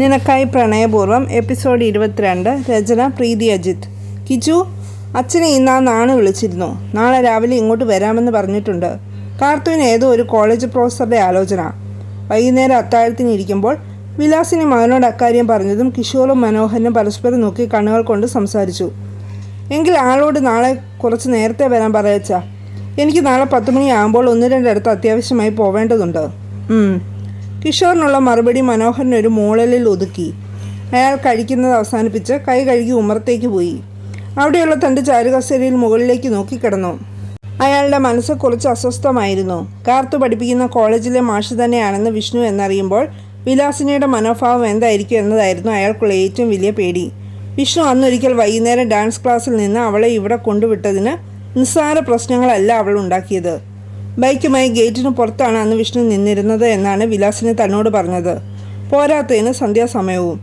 നിനക്കായി പ്രണയപൂർവം എപ്പിസോഡ് ഇരുപത്തിരണ്ട് രചന പ്രീതി അജിത്. കിജു അച്ഛനെ ഇന്ന് ആ നാണ് വിളിച്ചിരുന്നു. നാളെ രാവിലെ ഇങ്ങോട്ട് വരാമെന്ന് പറഞ്ഞിട്ടുണ്ട്. കാർത്തുവിന് ഏതോ ഒരു കോളേജ് പ്രൊഫസറുടെ ആലോചന. വൈകുന്നേരം അത്താഴത്തിന് ഇരിക്കുമ്പോൾ വിലാസിനി മകനോട് അക്കാര്യം പറഞ്ഞതും കിഷോറും മനോഹരനും പരസ്പരം നോക്കി കണ്ണുകൾ കൊണ്ട് സംസാരിച്ചു. എങ്കിൽ ആളോട് നാളെ കുറച്ച് നേരത്തെ വരാൻ പറയച്ചാ എനിക്ക് നാളെ പത്ത് മണിയാകുമ്പോൾ ഒന്ന് രണ്ടിടത്ത് അത്യാവശ്യമായി പോവേണ്ടതുണ്ട്. കിഷോറിനുള്ള മറുപടി മനോഹരൻ ഒരു മൂളലിൽ ഒതുക്കി. അയാൾ കഴിക്കുന്നത് അവസാനിപ്പിച്ച് കൈ കഴുകി ഉമ്മറത്തേക്ക് പോയി. അവിടെയുള്ള തന്റെ ചാരുകസേരയിൽ മുകളിലേക്ക് നോക്കിക്കിടന്നു. അയാളുടെ മനസ്സ് കുറച്ച് അസ്വസ്ഥമായിരുന്നു. കാർത്തു പഠിപ്പിക്കുന്ന കോളേജിലെ മാഷ് തന്നെയാണെന്ന് വിഷ്ണു എന്നറിയുമ്പോൾ വിലാസിനിയുടെ മനോഭാവം എന്തായിരിക്കും എന്നതായിരുന്നു അയാൾക്കുള്ള ഏറ്റവും വലിയ പേടി. വിഷ്ണു അന്നൊരിക്കൽ വൈകുന്നേരം ഡാൻസ് ക്ലാസ്സിൽ നിന്ന് അവളെ ഇവിടെ കൊണ്ടുവിട്ടതിന് നിസ്സാര പ്രശ്നങ്ങളല്ല അവൾ ഉണ്ടാക്കിയത്. ബൈക്കുമായി ഗേറ്റിന് പുറത്താണ് അന്ന് വിഷ്ണു നിന്നിരുന്നത് എന്നാണ് വിലാസിനെ തന്നോട് പറഞ്ഞത്. പോരാത്തതിന് സന്ധ്യാസമയവും.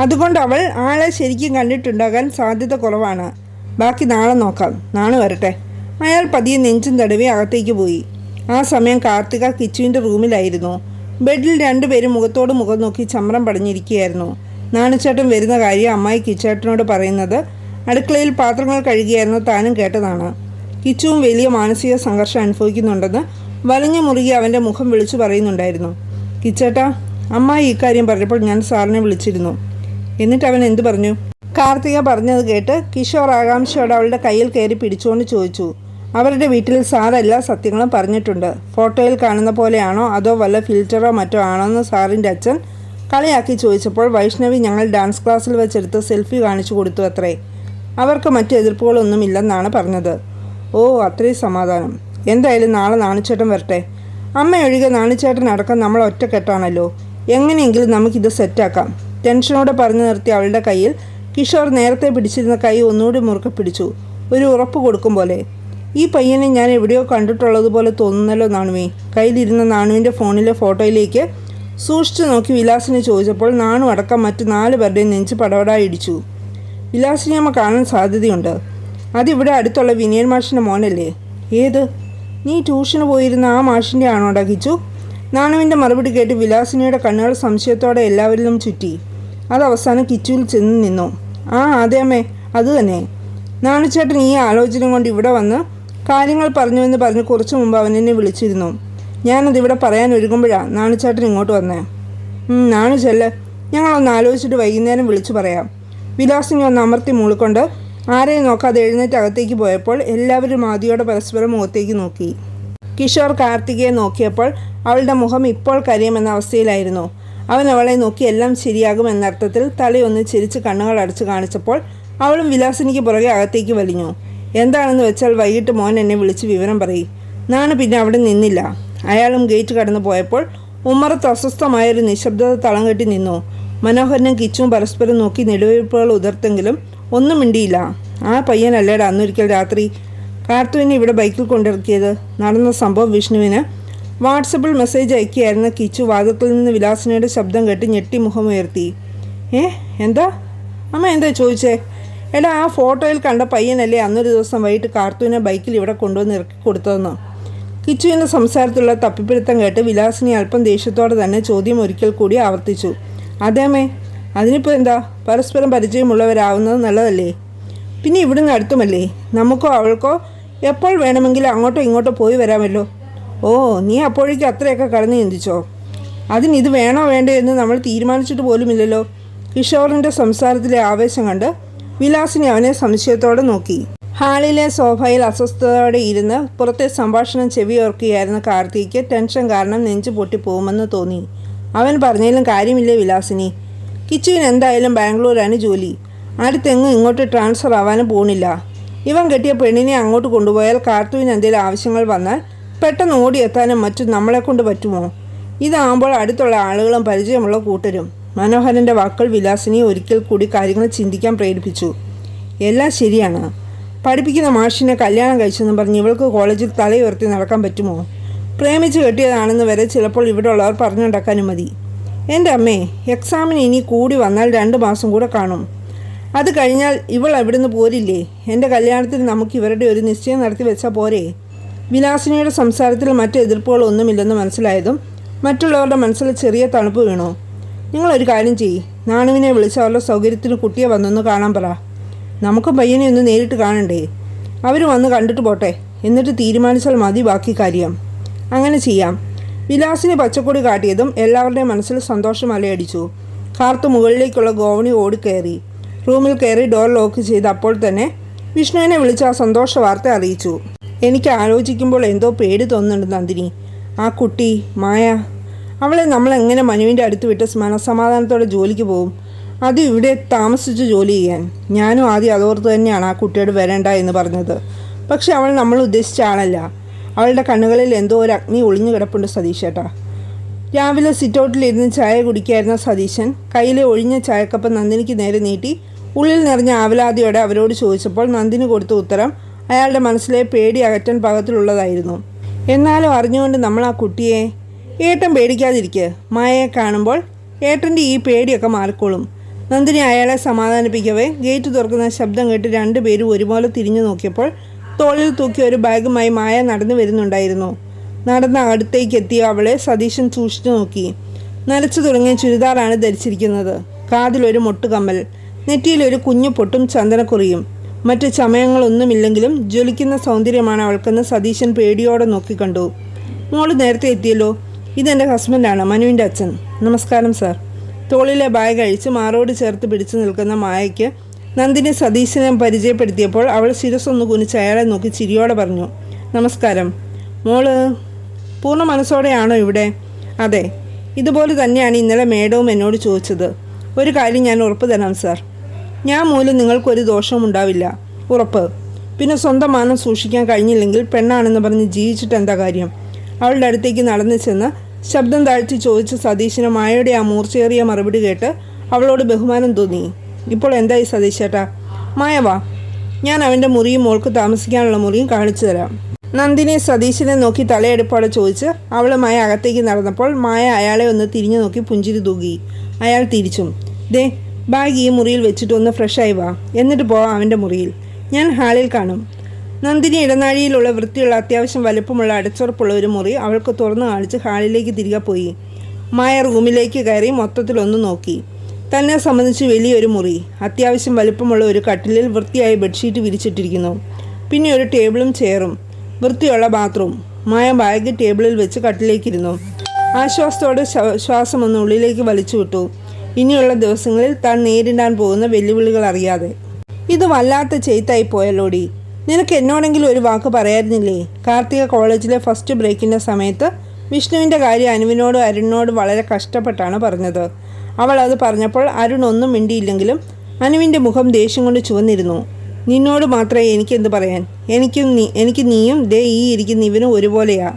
അതുകൊണ്ട് അവൾ ആളെ ശരിക്കും കണ്ടിട്ടുണ്ടാകാൻ സാധ്യത കുറവാണ്. ബാക്കി നാളെ നോക്കാം. നാളെ വരട്ടെ. അയാൾ പതിയെ നെഞ്ചും തടവി അകത്തേക്ക് പോയി. ആ സമയം കാർത്തിക കിച്ചുവിന്റെ റൂമിലായിരുന്നു. ബെഡിൽ രണ്ടുപേരും മുഖത്തോട് മുഖം നോക്കി ചമ്രം പടഞ്ഞിരിക്കുകയായിരുന്നു. നാണിച്ചേട്ടൻ വരുന്ന കാര്യം അമ്മായി കിച്ചേട്ടനോട് പറയുന്നത് അടുക്കളയിൽ പാത്രങ്ങൾ കഴുകിയായിരുന്നു താനും കേട്ടതാണ്. കിച്ചുവും വലിയ മാനസിക സംഘർഷം അനുഭവിക്കുന്നുണ്ടെന്ന് വലിഞ്ഞു മുറുകി അവന്റെ മുഖം വിളിച്ചു പറയുന്നുണ്ടായിരുന്നു. കിച്ചേട്ടാ അമ്മായി ഇക്കാര്യം പറഞ്ഞപ്പോൾ ഞാൻ സാറിനെ വിളിച്ചിരുന്നു. എന്നിട്ട് അവൻ എന്തു പറഞ്ഞു? കാർത്തിക പറഞ്ഞത് കേട്ട് കിഷോർ ആകാംക്ഷയോടെ അവളുടെ കയ്യിൽ കയറി പിടിച്ചുകൊണ്ട് ചോദിച്ചു. അവരുടെ വീട്ടിൽ സാർ എല്ലാ സത്യങ്ങളും പറഞ്ഞിട്ടുണ്ട്. ഫോട്ടോയിൽ കാണുന്ന പോലെയാണോ അതോ വല്ല ഫിൽറ്ററോ മറ്റോ ആണോ എന്ന് സാറിന്റെ അച്ഛൻ കളിയാക്കി ചോദിച്ചപ്പോൾ വൈഷ്ണവി ഞങ്ങൾ ഡാൻസ് ക്ലാസ്സിൽ വെച്ചെടുത്ത് സെൽഫി കാണിച്ചു കൊടുത്തു അത്രേ. അവർക്ക് മറ്റു എതിർപ്പുകളൊന്നുമില്ലെന്നാണ് പറഞ്ഞത്. ഓ അത്രയും സമാധാനം. എന്തായാലും നാളെ നാണിച്ചേട്ടൻ വരട്ടെ. അമ്മയൊഴികെ നാണിച്ചേട്ടൻ അടക്കം നമ്മൾ ഒറ്റക്കെട്ടാണല്ലോ. എങ്ങനെയെങ്കിലും നമുക്കിത് സെറ്റാക്കാം. ടെൻഷനോടെ പറഞ്ഞു നിർത്തി അവളുടെ കയ്യിൽ കിഷോർ നേരത്തെ പിടിച്ചിരുന്ന കൈ ഒന്നുകൂടി മുറുക്കെ പിടിച്ചു. ഒരു ഉറപ്പ് കൊടുക്കും പോലെ. ഈ പയ്യനെ ഞാൻ എവിടെയോ കണ്ടിട്ടുള്ളതുപോലെ തോന്നുന്നല്ലോ നാണുവേ. കയ്യിലിരുന്ന നാണുവിന്റെ ഫോണിലെ ഫോട്ടോയിലേക്ക് സൂക്ഷിച്ചു നോക്കി വിലാസിനെ ചോദിച്ചപ്പോൾ നാണു അടക്കം മറ്റ് നാല് പേരുടെയും നെഞ്ച് പടവടായി ഇടിച്ചു. വിലാസിനെ അമ്മ കാണാൻ സാധ്യതയുണ്ട്. അതിവിടെ അടുത്തുള്ള വിനയൻ മാഷിന്റെ മോനല്ലേ? ഏത്? നീ ട്യൂഷന് പോയിരുന്ന ആ മാഷിന്റെ ആണോടാ കിച്ചു? നാണുവിന്റെ മറുപടി കേട്ട് വിലാസിനിയുടെ കണ്ണുകൾ സംശയത്തോടെ എല്ലാവരിലും ചുറ്റി. അത് അവസാനം കിച്ചുവിൽ ചെന്ന് നിന്നു. ആ അതെ അമ്മേ അത് തന്നെ. നാണുചേട്ടൻ ഈ ആലോചന കൊണ്ട് ഇവിടെ വന്ന് കാര്യങ്ങൾ പറഞ്ഞുവെന്ന് പറഞ്ഞ് കുറച്ച് മുമ്പ് അവൻ എന്നെ വിളിച്ചിരുന്നു. ഞാനതിവിടെ പറയാൻ ഒരുങ്ങുമ്പോഴാണ് നാണുചേട്ടൻ ഇങ്ങോട്ട് വന്നേ. നാണു ചെല്ല്. ഞങ്ങളൊന്ന് ആലോചിച്ചിട്ട് വൈകുന്നേരം വിളിച്ചു പറയാം. വിലാസിനെ ഒന്ന് അമർത്തി മൂളിക്കൊണ്ട് ആരെയും നോക്കാതെ എഴുന്നേറ്റ് അകത്തേക്ക് പോയപ്പോൾ എല്ലാവരും ആദിയോടെ പരസ്പരം മുഖത്തേക്ക് നോക്കി. കിഷോർ കാർത്തികയെ നോക്കിയപ്പോൾ അവളുടെ മുഖം ഇപ്പോൾ കരയുമെന്ന അവസ്ഥയിലായിരുന്നു. അവൻ അവളെ നോക്കി എല്ലാം ശരിയാകുമെന്ന അർത്ഥത്തിൽ തലയൊന്ന് ചിരിച്ച് കണ്ണുകൾ അടച്ചു കാണിച്ചപ്പോൾ അവളും വിലാസിനിക്ക് പുറകെ അകത്തേക്ക് വലിഞ്ഞു. എന്താണെന്ന് വെച്ചാൽ വൈകിട്ട് മോൻ എന്നെ വിളിച്ച് വിവരം പറയും. നാണ് പിന്നെ അവിടെ നിന്നില്ല. അയാളും ഗേറ്റ് കടന്നു പോയപ്പോൾ ഉമ്മറത്ത് അസ്വസ്ഥമായൊരു നിശബ്ദത തളം കെട്ടി നിന്നു. മനോഹരനും കിച്ചും പരസ്പരം നോക്കി നെടുവയ്പ്പുകൾ ഉതിർത്തെങ്കിലും ഒന്നും മിണ്ടിയില്ല. ആ പയ്യനല്ലേടാ അന്നൊരിക്കൽ രാത്രി കാർത്തുവിനെ ഇവിടെ ബൈക്കിൽ കൊണ്ടിറക്കിയത്. നടന്ന സംഭവം വിഷ്ണുവിന് വാട്സപ്പിൽ മെസ്സേജ് അയക്കുകയായിരുന്ന കിച്ചു വാദത്തിൽ നിന്ന് വിലാസിനയുടെ ശബ്ദം കേട്ട് ഞെട്ടി മുഖമുയർത്തി. ഏ എന്താ? അമ്മ എന്താ ചോദിച്ചേ? എടാ ആ ഫോട്ടോയിൽ കണ്ട പയ്യനല്ലേ അന്നൊരു ദിവസം വൈകിട്ട് കാർത്തുവിനെ ബൈക്കിൽ ഇവിടെ കൊണ്ടുവന്ന് ഇറക്കി കൊടുത്തതെന്ന്? കിച്ചുവിന്റെ സംസാരത്തിലുള്ള തപ്പിപ്പിടുത്തം കേട്ട് വിലാസിനി അല്പം ദേഷ്യത്തോടെ തന്നെ ചോദ്യം ഒരിക്കൽ കൂടി ആവർത്തിച്ചു. അതേമേ അതിനിപ്പോൾ എന്താ? പരസ്പരം പരിചയമുള്ളവരാവുന്നത് നല്ലതല്ലേ? പിന്നെ ഇവിടുന്ന് അടുത്തുമല്ലേ? നമുക്കോ അവൾക്കോ എപ്പോൾ വേണമെങ്കിലും അങ്ങോട്ടോ ഇങ്ങോട്ടോ പോയി വരാമല്ലോ. ഓ നീ അപ്പോഴേക്കും അത്രയൊക്കെ കടന്ന് ചിന്തിച്ചോ? അതിന് ഇത് വേണോ വേണ്ടോ എന്ന് നമ്മൾ തീരുമാനിച്ചിട്ട് പോലുമില്ലല്ലോ. കിഷോറിന്റെ സംസാരത്തിലെ ആവേശം കണ്ട് വിലാസിനി അവനെ സംശയത്തോടെ നോക്കി. ഹാളിലെ സോഫയിൽ അസ്വസ്ഥതയോടെ ഇരുന്ന് പുറത്തെ സംഭാഷണം ചെവിയോർക്കുകയായിരുന്ന കാർത്തിക്ക് ടെൻഷൻ കാരണം നെഞ്ചു പൊട്ടിപ്പോകുമെന്ന് തോന്നി. അവൻ പറഞ്ഞതിലും കാര്യമില്ലേ വിലാസിനി? കിച്ചുവിന് എന്തായാലും ബാംഗ്ലൂരാണ് ജോലി. അടുത്തെങ്ങും ഇങ്ങോട്ട് ട്രാൻസ്ഫർ ആവാനും പോണില്ല. ഇവൻ കെട്ടിയ പെണ്ണിനെ അങ്ങോട്ട് കൊണ്ടുപോയാൽ കാർത്തുവിന് എന്തെങ്കിലും ആവശ്യങ്ങൾ വന്നാൽ പെട്ടെന്ന് ഓടിയെത്താനും മറ്റും നമ്മളെ കൊണ്ട് പറ്റുമോ? ഇതാകുമ്പോൾ അടുത്തുള്ള ആളുകളും പരിചയമുള്ള കൂട്ടരും. മനോഹരന്റെ വാക്കുകൾ വിലാസിനെ ഒരിക്കൽ കൂടി കാര്യങ്ങൾ ചിന്തിക്കാൻ പ്രേരിപ്പിച്ചു. എല്ലാം ശരിയാണ്. പഠിപ്പിക്കുന്ന മാഷിനെ കല്യാണം കഴിച്ചെന്ന് പറഞ്ഞ് ഇവൾക്ക് കോളേജിൽ തലയുയർത്തി നടക്കാൻ പറ്റുമോ? പ്രേമിച്ച് കെട്ടിയതാണെന്ന് വരെ ചിലപ്പോൾ ഇവിടെ ഉള്ളവർ പറഞ്ഞുണ്ടാക്കാനും മതി. എന്റെ അമ്മേ എക്സാമിന് ഇനി കൂടി വന്നാൽ രണ്ട് മാസം കൂടെ കാണും. അത് കഴിഞ്ഞാൽ ഇവൾ അവിടുന്ന് പോരില്ലേ? എന്റെ കല്യാണത്തിന് നമുക്ക് ഇവരുടെ ഒരു നിശ്ചയം നടത്തി വെച്ചാൽ പോരെ? വിലാസിനിയുടെ സംസാരത്തിൽ മറ്റ് എതിർപ്പുകളൊന്നുമില്ലെന്ന് മനസ്സിലായതും മറ്റുള്ളവരുടെ മനസ്സിൽ ചെറിയ തണുപ്പ് വീണു. നിങ്ങളൊരു കാര്യം ചെയ്യ്. നാണുവിനെ വിളിച്ച് അവരുടെ സൗകര്യത്തിന് കുട്ടിയെ വന്നൊന്ന് കാണാൻ പറ. നമുക്കും പയ്യനെ ഒന്ന് നേരിട്ട് കാണണ്ടേ? അവർ വന്ന് കണ്ടിട്ട് പോട്ടെ. എന്നിട്ട് തീരുമാനിച്ചാൽ മതി ബാക്കി കാര്യം. അങ്ങനെ ചെയ്യാം. വിലാസിനെ പച്ചക്കൊടി കാട്ടിയതും എല്ലാവരുടെയും മനസ്സിൽ സന്തോഷം അലയടിച്ചു. കാർത്ത് മുകളിലേക്കുള്ള ഗോവണി ഓടിക്കയറി. റൂമിൽ കയറി ഡോർ ലോക്ക് ചെയ്ത് അപ്പോൾ തന്നെ വിഷ്ണുവിനെ വിളിച്ച് ആ സന്തോഷ വാർത്ത അറിയിച്ചു. എനിക്ക് ആലോചിക്കുമ്പോൾ എന്തോ പേടി തോന്നുന്നുണ്ട് നന്ദിനി. ആ കുട്ടി മായ അവളെ നമ്മൾ എങ്ങനെ മനുവിന്റെ അടുത്ത് വിട്ട് മനസമാധാനത്തോടെ ജോലിക്ക് പോകും? അത് ഇവിടെ താമസിച്ച് ജോലി ചെയ്യാൻ. ഞാനും ആദ്യം അതോർത്ത് തന്നെയാണ് ആ കുട്ടിയോട് വരേണ്ട എന്ന് പറഞ്ഞത്. പക്ഷെ അവൾ നമ്മൾ ഉദ്ദേശിച്ച ആളല്ല. അവളുടെ കണ്ണുകളിൽ എന്തോ ഒരു അഗ്നി ഒളിഞ്ഞു കിടപ്പുണ്ട് സതീഷേട്ടാ. രാവിലെ സിറ്റൗട്ടിലിരുന്ന് ചായ കുടിക്കായിരുന്ന സതീശൻ കയ്യിലെ ഒഴിഞ്ഞ ചായക്കപ്പ് നന്ദിനിക്ക് നേരെ നീട്ടി ഉള്ളിൽ നിറഞ്ഞ ആവലാതിയോടെ അവരോട് ചോദിച്ചപ്പോൾ നന്ദിനി കൊടുത്ത ഉത്തരം അയാളുടെ മനസ്സിലെ പേടി അകറ്റാൻ പാകത്തിലുള്ളതായിരുന്നു എന്നാലും അറിഞ്ഞുകൊണ്ട് നമ്മൾ ആ കുട്ടിയെ ഏട്ടൻ പേടിക്കാതിരിക്കുക മായയെ കാണുമ്പോൾ ഏട്ടന്റെ ഈ പേടിയൊക്കെ മാറിക്കോളും. നന്ദിനി അയാളെ സമാധാനിപ്പിക്കവേ ഗേറ്റ് തുറക്കുന്ന ശബ്ദം കേട്ട് രണ്ടുപേരും ഒരുപോലെ തിരിഞ്ഞു നോക്കിയപ്പോൾ തോളിൽ തൂക്കി ഒരു ബാഗുമായി മായ നടന്നു വരുന്നുണ്ടായിരുന്നു. നടന്ന അടുത്തേക്ക് എത്തിയ അവളെ സതീശൻ സൂക്ഷിച്ചു നോക്കി. നരച്ചു തുടങ്ങിയ ചുരിദാറാണ് ധരിച്ചിരിക്കുന്നത്. കാതിലൊരു മൊട്ടുകമ്മൽ നെറ്റിയിലൊരു കുഞ്ഞു പൊട്ടും ചന്ദനക്കുറിയും. മറ്റ് ചമയങ്ങളൊന്നുമില്ലെങ്കിലും ജ്വലിക്കുന്ന സൗന്ദര്യമാണ് അവൾക്കെന്ന് സതീശൻ പേടിയോടെ നോക്കിക്കണ്ടു മോൾ നേരത്തെ എത്തിയല്ലോ. ഇതെന്റെ ഹസ്ബൻഡാണ് മനുവിന്റെ അച്ഛൻ. നമസ്കാരം സാർ. തോളിലെ ബാഗ് അഴിച്ച് മാറോട് ചേർത്ത് പിടിച്ചു നിൽക്കുന്ന മായയ്ക്ക് നന്ദിനി സതീശനെ പരിചയപ്പെടുത്തിയപ്പോൾ അവൾ ശിരസൊന്ന് കുനിച്ച് അയാളെ നോക്കി ചിരിയോടെ പറഞ്ഞു നമസ്കാരം. മോൾ പൂർണ മനസ്സോടെയാണോ ഇവിടെ? അതെ. ഇതുപോലെ തന്നെയാണ് ഇന്നലെ മേഡവും എന്നോട് ചോദിച്ചത്. ഒരു കാര്യം ഞാൻ ഉറപ്പ് തരാം സാർ. ഞാൻ മൂലം നിങ്ങൾക്കൊരു ദോഷവും ഉണ്ടാവില്ല. ഉറപ്പ്. പിന്നെ സ്വന്തം മാനം സൂക്ഷിക്കാൻ കഴിഞ്ഞില്ലെങ്കിൽ പെണ്ണാണെന്ന് പറഞ്ഞ് ജീവിച്ചിട്ട് എന്താ കാര്യം? അവളുടെ അടുത്തേക്ക് നടന്നു ചെന്ന് ശബ്ദം താഴ്ത്തി ചോദിച്ച സതീശിന് മായയുടെ ആ മൂർച്ചയേറിയ മറുപടി കേട്ട് അവളോട് ബഹുമാനം തോന്നി. ഇപ്പോൾ എന്തായി സതീശേട്ടാ? മായ വാ. ഞാൻ അവന്റെ മുറിയും മോൾക്ക് താമസിക്കാനുള്ള മുറിയും കാണിച്ചു തരാം. നന്ദിനി സതീശിനെ നോക്കി തലയെടുപ്പോടെ ചോദിച്ച് അവൾ മായ അകത്തേക്ക് നടന്നപ്പോൾ മായ അയാളെ ഒന്ന് തിരിഞ്ഞു നോക്കി പുഞ്ചിരി തൂകി. അയാൾ തിരിച്ചും ദേ ബാഗ് ഈ മുറിയിൽ വെച്ചിട്ട് ഒന്ന് ഫ്രഷായി വാ. എന്നിട്ട് പോവാം അവന്റെ മുറിയിൽ. ഞാൻ ഹാളിൽ കാണും. നന്ദിനി ഇടനാഴിയിലുള്ള വൃത്തിയുള്ള അത്യാവശ്യം വലുപ്പമുള്ള അടച്ചുറപ്പുള്ള ഒരു മുറി അവൾക്ക് തുറന്നു കാണിച്ച് ഹാളിലേക്ക് തിരികെ പോയി. മായ റൂമിലേക്ക് കയറി മൊത്തത്തിലൊന്ന് നോക്കി. തന്നെ സംബന്ധിച്ച് വലിയൊരു മുറി. അത്യാവശ്യം വലുപ്പമുള്ള ഒരു കട്ടിലിൽ വൃത്തിയായി ബെഡ്ഷീറ്റ് വിരിച്ചിട്ടിരിക്കുന്നു. പിന്നെ ഒരു ടേബിളും ചെയറും. വൃത്തിയുള്ള ബാത്റൂം. മായ ബാഗ് ടേബിളിൽ വെച്ച് കട്ടിലേക്കിരുന്നു. ആശ്വാസത്തോടെ ശ്വാസം ഒന്ന് ഉള്ളിലേക്ക് വലിച്ചു വിട്ടു. ഇനിയുള്ള ദിവസങ്ങളിൽ താൻ നേരിടാൻ പോകുന്ന വെല്ലുവിളികൾ അറിയാതെ. ഇത് വല്ലാത്ത ചെയ്ത്തായി പോയല്ലോടി നിനക്ക് എന്നോടെങ്കിലും ഒരു വാക്ക് പറയായിരുന്നില്ലേ കാർത്തിക കോളേജിലെ ഫസ്റ്റ് ബ്രേക്കിന്റെ സമയത്ത് വിഷ്ണുവിന്റെ കാര്യം അനുവിനോടും അരുണിനോടും വളരെ കഷ്ടപ്പെട്ടാണ് പറഞ്ഞത്. അവൾ അത് പറഞ്ഞപ്പോൾ അരുൺ ഒന്നും മിണ്ടിയില്ലെങ്കിലും അനുവിന്റെ മുഖം ദേഷ്യം കൊണ്ട് ചുവന്നിരുന്നു. നിന്നോട് മാത്രമേ എനിക്കെന്ത് പറയാൻ? എനിക്കും നീ എനിക്ക് നീയും ദേ ഈ ഇരിക്കുന്ന ഇവനും ഒരുപോലെയാ.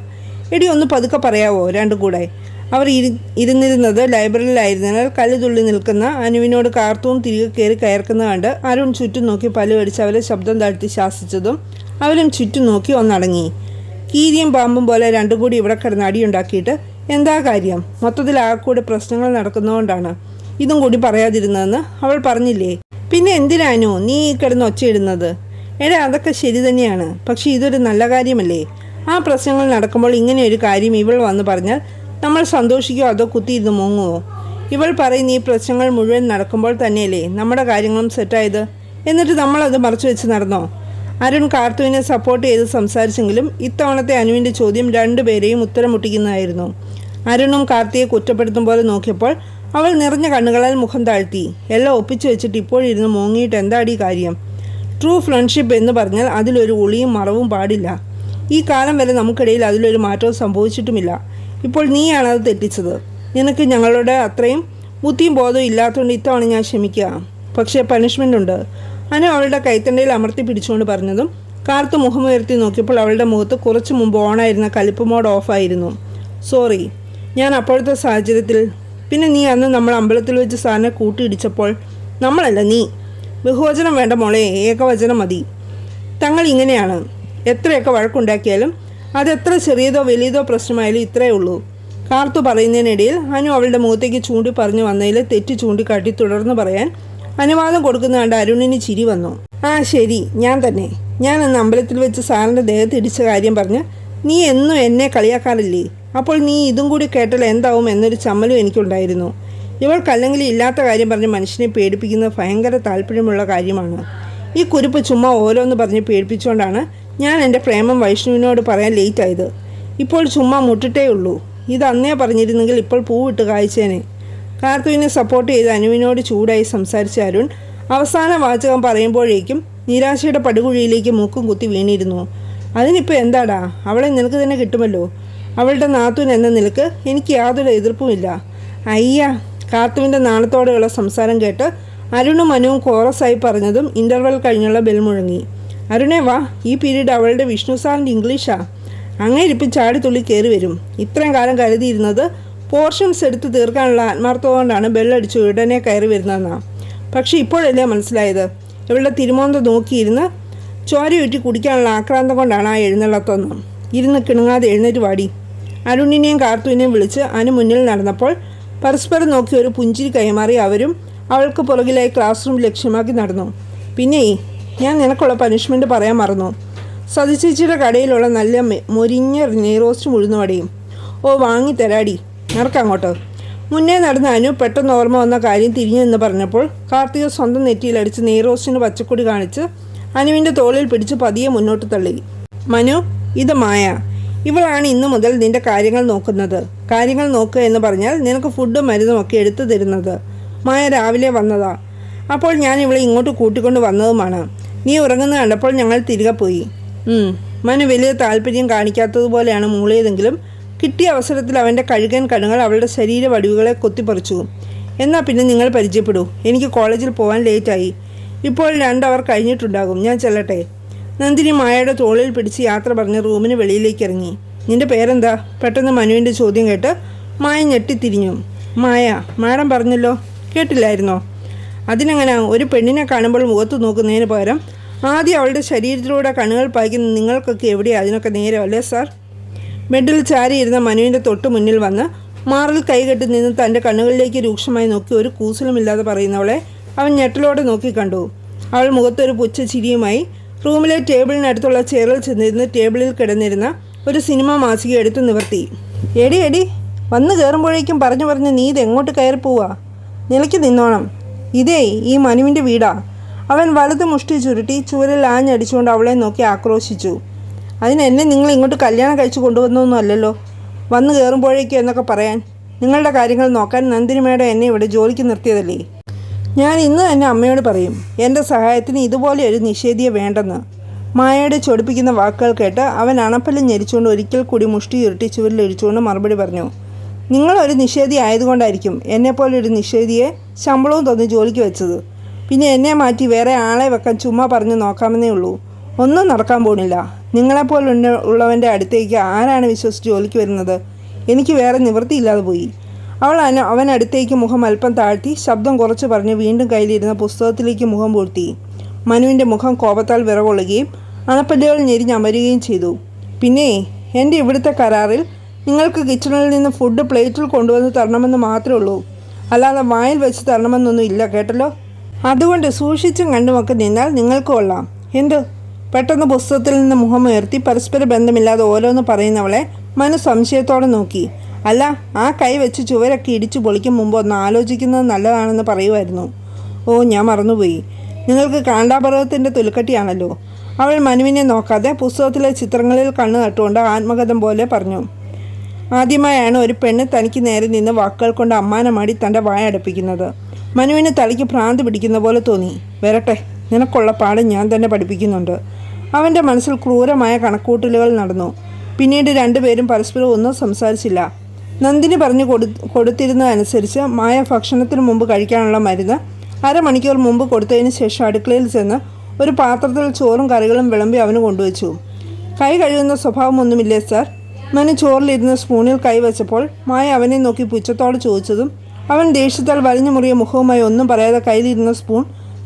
എടി ഒന്ന് പതുക്കെ പറയാവോ? രണ്ടും കൂടെ. അവർ ഇരി ഇരുന്നിരുന്നത് ലൈബ്രറിയിലായിരുന്നതിനാൽ കല്ല് തുള്ളി നിൽക്കുന്ന അനുവിനോട് കാർത്തവും തിരികെ കയറി കയർക്കുന്ന കണ്ട് അരുൺ ചുറ്റും നോക്കി പല്ല് കടിച്ച് അവരെ ശബ്ദം താഴ്ത്തി ശാസിച്ചതും അവരും ചുറ്റും നോക്കി ഒന്നടങ്ങി. കീരിയും പാമ്പും പോലെ രണ്ടും കൂടി ഇവിടെ കിടന്ന് അടിയുണ്ടാക്കിയിട്ട് എന്താ കാര്യം? മൊത്തത്തിൽ ആകെക്കൂടെ പ്രശ്നങ്ങൾ നടക്കുന്നതുകൊണ്ടാണ് ഇതും കൂടി പറയാതിരുന്നതെന്ന് അവൾ പറഞ്ഞില്ലേ? പിന്നെ എന്തിനാനോ നീ ഈ കിടന്ന് ഒച്ചയിടുന്നത്? എടാ അതൊക്കെ ശരി തന്നെയാണ്. പക്ഷേ ഇതൊരു നല്ല കാര്യമല്ലേ? ആ പ്രശ്നങ്ങൾ നടക്കുമ്പോൾ ഇങ്ങനെ ഒരു കാര്യം ഇവൾ വന്ന് പറഞ്ഞാൽ നമ്മൾ സന്തോഷിക്കുമോ അതോ കുത്തിയിരുന്ന് മുങ്ങുമോ ഇവൾ പറയുന്ന ഈ പ്രശ്നങ്ങൾ മുഴുവൻ നടക്കുമ്പോൾ തന്നെയല്ലേ നമ്മുടെ കാര്യങ്ങളും സെറ്റായത് എന്നിട്ട് നമ്മളത് മറച്ചു വെച്ച് നടന്നോ? അരുൺ കാർത്തുവിനെ സപ്പോർട്ട് ചെയ്ത് സംസാരിച്ചെങ്കിലും ഇത്തവണത്തെ അനുവിന്റെ ചോദ്യം രണ്ടുപേരെയും ഉത്തരം മുട്ടിക്കുന്നതായിരുന്നു അരുണും കാർത്തിയെ കുറ്റപ്പെടുത്തും പോലെ നോക്കിയപ്പോൾ അവൾ നിറഞ്ഞ കണ്ണുകളാൽ മുഖം താഴ്ത്തി. എല്ലാം ഒപ്പിച്ചു വെച്ചിട്ട് ഇപ്പോഴിരുന്ന് മോങ്ങിയിട്ട് എന്താടി കാര്യം? ട്രൂ ഫ്രണ്ട്ഷിപ്പ് എന്ന് പറഞ്ഞാൽ അതിലൊരു ഒളിയും മറവും പാടില്ല. ഈ കാലം വരെ നമുക്കിടയിൽ അതിലൊരു മാറ്റവും സംഭവിച്ചിട്ടുമില്ല. ഇപ്പോൾ നീയാണ് അത് തെറ്റിച്ചത്. നിനക്ക് ഞങ്ങളുടെ അത്രയും ബുദ്ധിയും ബോധവും ഇല്ലാത്തതുകൊണ്ട് ഇത്തവണ ഞാൻ ക്ഷമിക്കുക പക്ഷേ പണിഷ്മെന്റ് ഉണ്ട്. അനു അവളുടെ കൈത്തണ്ടയിൽ അമർത്തി പിടിച്ചുകൊണ്ട് പറഞ്ഞതും കാർത്ത് മുഖമുയർത്തി നോക്കിയപ്പോൾ അവളുടെ മുഖത്ത് കുറച്ച് മുമ്പ് ഓണായിരുന്ന കലിപ്പ് മോഡ് ഓഫായിരുന്നു സോറി ഞാൻ അപ്പോഴത്തെ സാഹചര്യത്തിൽ പിന്നെ നീ അന്ന് നമ്മൾ അമ്പലത്തിൽ വെച്ച് സാറിനെ കൂട്ടിയിടിച്ചപ്പോൾ നമ്മളല്ല നീ. ബഹുവചനം വേണ്ട മോളെ ഏകവചനം മതി. തങ്ങൾ ഇങ്ങനെയാണ്. എത്രയൊക്കെ വഴക്കുണ്ടാക്കിയാലും എത്ര ചെറിയതോ വലിയതോ പ്രശ്നമായാലും ഇത്രയേ ഉള്ളൂ. കാർത്തു പറയുന്നതിനിടയിൽ അനു അവളുടെ മുഖത്തേക്ക് ചൂണ്ടി പറഞ്ഞു വന്നതിൽ തെറ്റി ചൂണ്ടിക്കാട്ടി തുടർന്ന് പറയാൻ അനുവാദം കൊടുക്കുന്ന കണ്ട് അരുണിന് ചിരി വന്നു. ആ ശരി ഞാൻ തന്നെ. ഞാൻ അന്ന് അമ്പലത്തിൽ വെച്ച് സാറിന്റെ ദേഹത്ത് ഇടിച്ച കാര്യം പറഞ്ഞ് നീ എന്നും എന്നെ കളിയാക്കാറില്ലേ? അപ്പോൾ നീ ഇതും കൂടി കേട്ടാൽ എന്താവും എന്നൊരു ചമ്മലും എനിക്കുണ്ടായിരുന്നു. ഇവൾക്കല്ലെങ്കിൽ ഇല്ലാത്ത കാര്യം പറഞ്ഞ് മനുഷ്യനെ പേടിപ്പിക്കുന്നത് ഭയങ്കര താല്പര്യമുള്ള കാര്യമാണ്. ഈ കുരിപ്പ് ചുമ്മാ ഓരോന്ന് പറഞ്ഞ് പേടിപ്പിച്ചുകൊണ്ടാണ് ഞാൻ എന്റെ പ്രേമം വൈഷ്ണുവിനോട് പറയാൻ ലേറ്റായത്. ഇപ്പോൾ ചുമ്മാ മുട്ടിട്ടേ ഉള്ളൂ ഇത് അന്നേ പറഞ്ഞിരുന്നെങ്കിൽ ഇപ്പോൾ പൂവിട്ട് കായ്ച്ചേനെ. കാർത്തുവിനെ സപ്പോർട്ട് ചെയ്ത് അനുവിനോട് ചൂടായി സംസാരിച്ച അരുൺ അവസാന വാചകം പറയുമ്പോഴേക്കും നിരാശയുടെ പടുകുഴിയിലേക്ക് മൂക്കും കുത്തി വീണിരുന്നു. അതിനിപ്പോൾ എന്താടാ? അവളെ നിനക്ക് തന്നെ കിട്ടുമല്ലോ. അവളുടെ നാത്തൂൻ എന്ന നിലയ്ക്ക് എനിക്ക് യാതൊരു എതിർപ്പുമില്ല. അയ്യ കാർത്തുവിന്റെ നാണത്തോടെയുള്ള സംസാരം കേട്ട് അരുണും മനുവും കോറസായി പറഞ്ഞതും ഇന്റർവെൽ കഴിഞ്ഞുള്ള ബെൽ മുഴങ്ങി. അരുണേ വാ. ഈ പീരീഡ് അവളുടെ വിഷ്ണു സാറിന്റെ ഇംഗ്ലീഷാ അങ്ങേരിപ്പം ചാടിത്തുള്ളി കയറി വരും. ഇത്രയും കാലം കരുതിയിരുന്നത് പോർഷൻസ് എടുത്ത് തീർക്കാനുള്ള ആത്മാർത്ഥത കൊണ്ടാണ് ബെല്ലടിച്ച് ഉടനെ കയറി വരുന്നതെന്നാണ് പക്ഷെ ഇപ്പോഴല്ലേ മനസ്സിലായത്? ഇവളുടെ തിരുമോന്ത നോക്കിയിരുന്ന് ചോരയുറ്റി കുടിക്കാനുള്ള ആക്രാന്തം കൊണ്ടാണ് ആ എഴുന്നള്ളത്തൊന്ന്. ഇരുന്ന് കിണുങ്ങാതെ എഴുന്നേറ്റ് വാടി. അരുണിനെയും കാർത്തുവിനെയും വിളിച്ച് അനു മുന്നിൽ നടന്നപ്പോൾ പരസ്പരം നോക്കി ഒരു പുഞ്ചിരി കൈമാറി അവരും അവൾക്ക് പുറകിലായി ക്ലാസ് റൂം ലക്ഷ്യമാക്കി നടന്നു. പിന്നെ ഞാൻ നിനക്കുള്ള പനിഷ്മെന്റ് പറയാൻ മറന്നു. സതിച്ചേച്ചിയുടെ കടയിലുള്ള നല്ല മൊരിഞ്ഞ നെയ്റോസ്റ്റ് മുഴുന്നുവടയും ഓ വാങ്ങി തരാടി. നിറക്കങ്ങോട്ട് മുന്നേ നടന്ന അനു പെട്ടെന്ന് ഓർമ്മ വന്ന കാര്യം തിരിഞ്ഞു നിന്ന് പറഞ്ഞപ്പോൾ കാർത്തിക സ്വന്തം നെറ്റിയിലടിച്ച് നെയ്റോസിന് പച്ചക്കൊടി കാണിച്ച് അനുവിന്റെ തോളിൽ പിടിച്ച് പതിയെ മുന്നോട്ട് തള്ളി. മനു ഇത് മായ. ഇവളാണ് ഇന്നു മുതൽ നിന്റെ കാര്യങ്ങൾ നോക്കുന്നത്. കാര്യങ്ങൾ നോക്കുക എന്ന് പറഞ്ഞാൽ നിനക്ക് ഫുഡും മരുന്നും ഒക്കെ എടുത്തു തരുന്നത്. മായ രാവിലെ വന്നതാ. അപ്പോൾ ഞാൻ ഇവളെ ഇങ്ങോട്ട് കൂട്ടിക്കൊണ്ട് വന്നതുമാണ്. നീ ഉറങ്ങുന്ന കണ്ടപ്പോൾ ഞങ്ങൾ തിരികെ പോയി. മനു വലിയ താല്പര്യം കാണിക്കാത്തതുപോലെയാണ് മൂളിയതെങ്കിലും കിട്ടിയ അവസരത്തിൽ അവന്റെ കഴുകൻ കണുകൾ അവളുടെ ശരീര വടിവുകളെ കൊത്തിപ്പറിച്ചു. എന്നാൽ പിന്നെ നിങ്ങൾ പരിചയപ്പെടൂ. എനിക്ക് കോളേജിൽ പോകാൻ ലേറ്റായി. ഇപ്പോൾ രണ്ടവർ കഴിഞ്ഞിട്ടുണ്ടാകും. ഞാൻ ചെല്ലട്ടെ. നന്ദിനി മായയുടെ തോളിൽ പിടിച്ച് യാത്ര പറഞ്ഞ് റൂമിന് വെളിയിലേക്ക് ഇറങ്ങി. നിന്റെ പേരെന്താ? പെട്ടെന്ന് മനുവിന്റെ ചോദ്യം കേട്ട് മായ ഞെട്ടിത്തിരിഞ്ഞു. മായ മാഡം പറഞ്ഞല്ലോ. കേട്ടില്ലായിരുന്നോ? അതിനെങ്ങനെ? ഒരു പെണ്ണിനെ കാണുമ്പോൾ മുഖത്ത് നോക്കുന്നതിന് പകരം ആദ്യം അവളുടെ ശരീരത്തിലൂടെ കണ്ണുകൾ പായിക്കുന്ന നിങ്ങൾക്കൊക്കെ എവിടെയാണ് അതിനൊക്കെ നേരമല്ലേ സാർ? ബെഡിൽ ചാരിയിരുന്ന മനുവിന്റെ തൊട്ടു മുന്നിൽ വന്ന് മാറിൽ കൈകെട്ടി നിന്ന് തന്റെ കണ്ണുകളിലേക്ക് രൂക്ഷമായി നോക്കി ഒരു കൂസലുമില്ലാതെ പറയുന്നവളെ അവൻ ഞെട്ടലോടെ നോക്കി കണ്ടു. അവൾ മുഖത്തൊരു പുച്ഛ ചിരിയുമായി റൂമിലെ ടേബിളിനടുത്തുള്ള ചെയറിൽ ചെന്നിരുന്ന് ടേബിളിൽ കിടന്നിരുന്ന ഒരു സിനിമ മാസിക എടുത്ത് നിവർത്തി. എടി എടി വന്ന് കയറുമ്പോഴേക്കും പറഞ്ഞു പറഞ്ഞ് നീ ഇത് എങ്ങോട്ട് കയറി പോവാ? നിലയ്ക്ക് നിന്നോണം. ഇതേ ഈ മനുവിന്റെ വീടാ. അവൻ വലത് മുഷ്ടി ചുരുട്ടി ചുവരിൽ ആഞ്ഞടിച്ചുകൊണ്ട് അവളെ നോക്കി ആക്രോശിച്ചു. അതിന് എന്നെ നിങ്ങൾ ഇങ്ങോട്ട് കല്യാണം കഴിച്ചു കൊണ്ടുവന്നൊന്നുമല്ലല്ലോ വന്ന് കയറുമ്പോഴേക്കും എന്നൊക്കെ പറയാൻ. നിങ്ങളുടെ കാര്യങ്ങൾ നോക്കാൻ നന്ദിനി മേഡം എന്നെ ഇവിടെ ജോലിക്ക് നിർത്തിയതല്ലേ? ഞാൻ ഇന്ന് തന്നെ അമ്മയോട് പറയും എന്റെ സഹായത്തിന് ഇതുപോലെ ഒരു നിഷേധിയെ വേണ്ടെന്ന്. മായയുടെ ചൊടിപ്പിക്കുന്ന വാക്കുകൾ കേട്ട് അവൻ അണപ്പല്ലും ഞെരിച്ചുകൊണ്ട് ഒരിക്കൽ കൂടി മുഷ്ടി ഉരുട്ടി ചുവരിലൊഴിച്ചുകൊണ്ട് മറുപടി പറഞ്ഞു നിങ്ങളൊരു നിഷേധി ആയതുകൊണ്ടായിരിക്കും എന്നെപ്പോലെ ഒരു നിഷേധിയെ ശമ്പളവും തന്ന് ജോലിക്ക് വെച്ചത്. പിന്നെ എന്നെ മാറ്റി വേറെ ആളെ വെക്കാൻ ചുമ്മാ പറഞ്ഞ് നോക്കാമെന്നേ ഉള്ളൂ. ഒന്നും നടക്കാൻ പോണില്ല. നിങ്ങളെപ്പോലെ ഉള്ളവന്റെ അടുത്തേക്ക് ആരാണ് വിശ്വസിച്ച് ജോലിക്ക് വരുന്നത്? എനിക്ക് വേറെ നിവൃത്തിയില്ലാതെ പോയി. അവൾ അവൻ അടുത്തേക്ക് മുഖം അല്പം താഴ്ത്തി ശബ്ദം കുറച്ച് പറഞ്ഞ് വീണ്ടും കയ്യിലിരുന്ന പുസ്തകത്തിലേക്ക് മുഖം പൂഴ്ത്തി. മനുവിന്റെ മുഖം കോപത്താൽ വിറകൊള്ളുകയും അണപ്പല്ലുകൾ ഞെരിഞ്ഞമരുകയും ചെയ്തു. പിന്നെ എന്റെ ഇവിടുത്തെ കരാറിൽ നിങ്ങൾക്ക് കിച്ചണിൽ നിന്ന് ഫുഡ് പ്ലേറ്റിൽ കൊണ്ടുവന്ന് തരണമെന്ന് മാത്രമേ ഉള്ളൂ. അല്ലാതെ വായിൽ വെച്ച് തരണമെന്നൊന്നും ഇല്ല കേട്ടല്ലോ? അതുകൊണ്ട് സൂക്ഷിച്ചും കണ്ടുമൊക്കെ നിന്നാൽ നിങ്ങൾക്ക് കൊള്ളാം. എന്ത്? പെട്ടെന്ന് പുസ്തകത്തിൽ നിന്ന് മുഖം ഉയർത്തി പരസ്പര ബന്ധമില്ലാതെ ഓരോന്ന് പറയുന്നവളെ മനു സംശയത്തോടെ നോക്കി. അല്ല ആ കൈ വെച്ച് ചുവരൊക്കെ ഇടിച്ചു പൊളിക്കും മുമ്പ് ഒന്ന് ആലോചിക്കുന്നത് നല്ലതാണെന്ന് പറയുമായിരുന്നു. ഓ ഞാൻ മറന്നുപോയി. നിങ്ങൾക്ക് കാണ്ടാപർവത്തിന്റെ തുലക്കട്ടിയാണല്ലോ അവൾ മനുവിനെ നോക്കാതെ പുസ്തകത്തിലെ ചിത്രങ്ങളിൽ കണ്ണു നട്ടുകൊണ്ട് ആത്മകഥം പോലെ പറഞ്ഞു. ആദ്യമായാണ് ഒരു പെണ്ണ് തനിക്ക് നേരെ നിന്ന് വാക്കുകൾ കൊണ്ട് അമ്മാനമാടി തന്റെ വായ അടുപ്പിക്കുന്നത്. മനുവിന് തലയ്ക്ക് ഭ്രാന്ത് പിടിക്കുന്ന പോലെ തോന്നി. വരട്ടെ നിനക്കുള്ള പാഠം ഞാൻ തന്നെ പഠിപ്പിക്കുന്നുണ്ട്. അവന്റെ മനസ്സിൽ ക്രൂരമായ കണക്കൂട്ടലുകൾ നടന്നു. പിന്നീട് രണ്ടുപേരും പരസ്പരം ഒന്നും സംസാരിച്ചില്ല. നന്ദിനി പറഞ്ഞു കൊടു കൊടുത്തിരുന്നതനുസരിച്ച് മായ ഭക്ഷണത്തിന് മുമ്പ് കഴിക്കാനുള്ള മരുന്ന് അരമണിക്കൂർ മുമ്പ് കൊടുത്തതിന് ശേഷം അടുക്കളയിൽ ചെന്ന് ഒരു പാത്രത്തിൽ ചോറും കറികളും വിളമ്പി അവന് കൊണ്ടുവച്ചു. കൈ കഴുകുന്ന സ്വഭാവമൊന്നുമില്ലേ സാർ? മനു ചോറിലിരുന്ന് സ്പൂണിൽ കൈവച്ചപ്പോൾ മായ അവനെ നോക്കി പുച്ഛത്തോട് ചോദിച്ചതും അവൻ ദേഷ്യത്താൽ വലിഞ്ഞു മുറിയ മുഖവുമായി ഒന്നും പറയാതെ കയ്യിലിരുന്ന സ്പൂൺ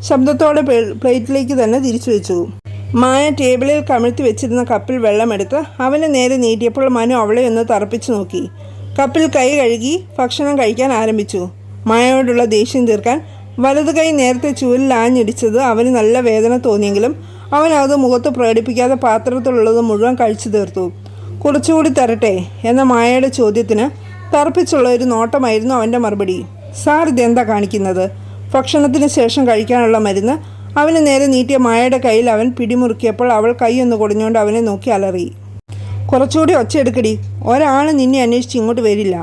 ശബ്ദത്തോടെ പ്ലേറ്റിലേക്ക് തന്നെ തിരിച്ചു വെച്ചു. മായ ടേബിളിൽ കമിഴ്ത്തി വെച്ചിരുന്ന കപ്പിൽ വെള്ളമെടുത്ത് അവനെ നേരെ നീട്ടിയപ്പോൾ മനു അവളെ ഒന്ന് തറപ്പിച്ചു നോക്കി. കപ്പിൽ കൈ കഴുകി ഭക്ഷണം കഴിക്കാൻ ആരംഭിച്ചു. മായയോടുള്ള ദേഷ്യം തീർക്കാൻ വലതു കൈ നേരത്തെ ചൂരിൽ ആഞ്ഞിടിച്ചത് അവന് നല്ല വേദന തോന്നിയെങ്കിലും അവൻ അത് മുഖത്ത് പ്രകടിപ്പിക്കാതെ പാത്രത്തിലുള്ളത് മുഴുവൻ കഴിച്ചു തീർത്തു. കുറച്ചുകൂടി തരട്ടെ എന്ന മായയുടെ ചോദ്യത്തിന് തറപ്പിച്ചുള്ള ഒരു നോട്ടമായിരുന്നു അവന്റെ മറുപടി. സാർ ഇതെന്താ കാണിക്കുന്നത്? ഭക്ഷണത്തിന് ശേഷം കഴിക്കാനുള്ള മരുന്ന് അവന് നേരെ നീട്ടിയ മായയുടെ കയ്യിൽ അവൻ പിടിമുറുക്കിയപ്പോൾ അവൾ കൈയൊന്ന് കൊടിഞ്ഞുകൊണ്ട് അവനെ നോക്കി അലറി. കുറച്ചുകൂടി ഒച്ചയെടുക്കടി ഒരാൾ നിന്നെ അന്വേഷിച്ച് ഇങ്ങോട്ട് വരില്ല.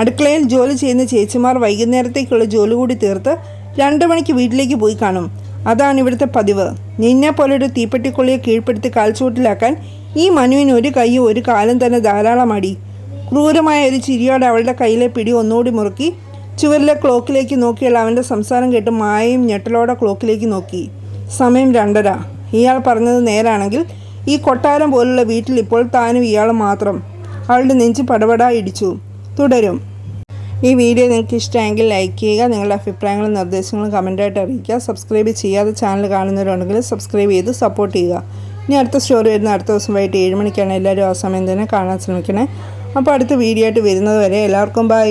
അടുക്കളയിൽ ജോലി ചെയ്യുന്ന ചേച്ചിമാർ വൈകുന്നേരത്തേക്കുള്ള ജോലി കൂടി തീർത്ത് രണ്ട് മണിക്ക് വീട്ടിലേക്ക് പോയി കാണും. അതാണ് ഇവിടുത്തെ പതിവ്. നിന്നെ പോലൊരു തീപ്പെട്ടിക്കൊള്ളിയെ കീഴ്പ്പെടുത്തി കാൽച്ചുവട്ടിലാക്കാൻ ഈ മനുവിന് ഒരു കൈയും ഒരു കാലും തന്നെ ധാരാളമടി. ക്രൂരമായ ഒരു ചിരിയോടെ അവളുടെ കയ്യിലെ പിടി ഒന്നുകൂടി മുറുക്കി ചുവരിലെ ക്ലോക്കിലേക്ക് നോക്കിയാൽ അവന്റെ സംസാരം കേട്ട് മായയും ഞെട്ടലോടെ ക്ലോക്കിലേക്ക് നോക്കി. സമയം രണ്ടര. ഇയാൾ പറഞ്ഞത് നേരാണെങ്കിൽ ഈ കൊട്ടാരം പോലുള്ള വീട്ടിൽ ഇപ്പോൾ താനും ഇയാൾ മാത്രം. അവളുടെ നെഞ്ച് പടപട ഇടിച്ചു. തുടരും. ഈ വീഡിയോ നിങ്ങൾക്ക് ഇഷ്ടമെങ്കിൽ ലൈക്ക് ചെയ്യുക നിങ്ങളുടെ അഭിപ്രായങ്ങളും നിർദ്ദേശങ്ങളും കമന്റായിട്ട് അറിയിക്കുക. സബ്സ്ക്രൈബ് ചെയ്യാതെ ചാനൽ കാണുന്നവരുണ്ടെങ്കിൽ സബ്സ്ക്രൈബ് ചെയ്ത് സപ്പോർട്ട് ചെയ്യുക. ഇനി അടുത്ത സ്റ്റോറി വരുന്ന അടുത്ത ദിവസം വൈകിട്ട് ഏഴ് മണിക്കാണ് എല്ലാവരും ആ സമയം തന്നെ കാണാൻ ശ്രമിക്കണേ. അപ്പോൾ അടുത്ത വീഡിയോ ആയിട്ട് വരുന്നത് വരെ എല്ലാവർക്കും ബൈ